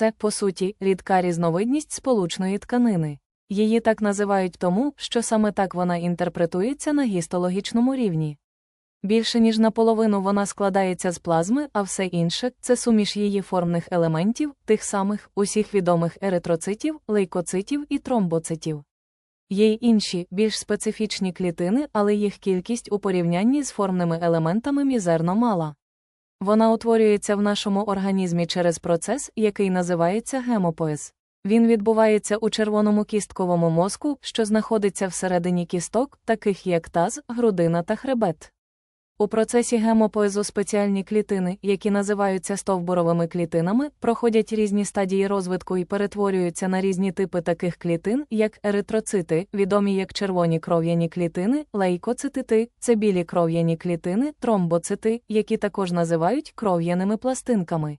Це, по суті, рідка різновидність сполучної тканини. Її так називають тому, що саме так вона інтерпретується на гістологічному рівні. Більше ніж наполовину вона складається з плазми, а все інше це суміш її формних елементів, тих самих усіх відомих еритроцитів, лейкоцитів і тромбоцитів. Є й інші, більш специфічні клітини, але їх кількість у порівнянні з формними елементами мізерно мала. Вона утворюється в нашому організмі через процес, який називається гемопоез. Він відбувається у червоному кістковому мозку, що знаходиться всередині кісток, таких як таз, грудина та хребет. У процесі гемопоезу спеціальні клітини, які називаються стовбуровими клітинами, проходять різні стадії розвитку і перетворюються на різні типи таких клітин, як еритроцити, відомі як червоні кров'яні клітини, лейкоцитити, це білі кров'яні клітини, тромбоцити, які також називають кров'яними пластинками.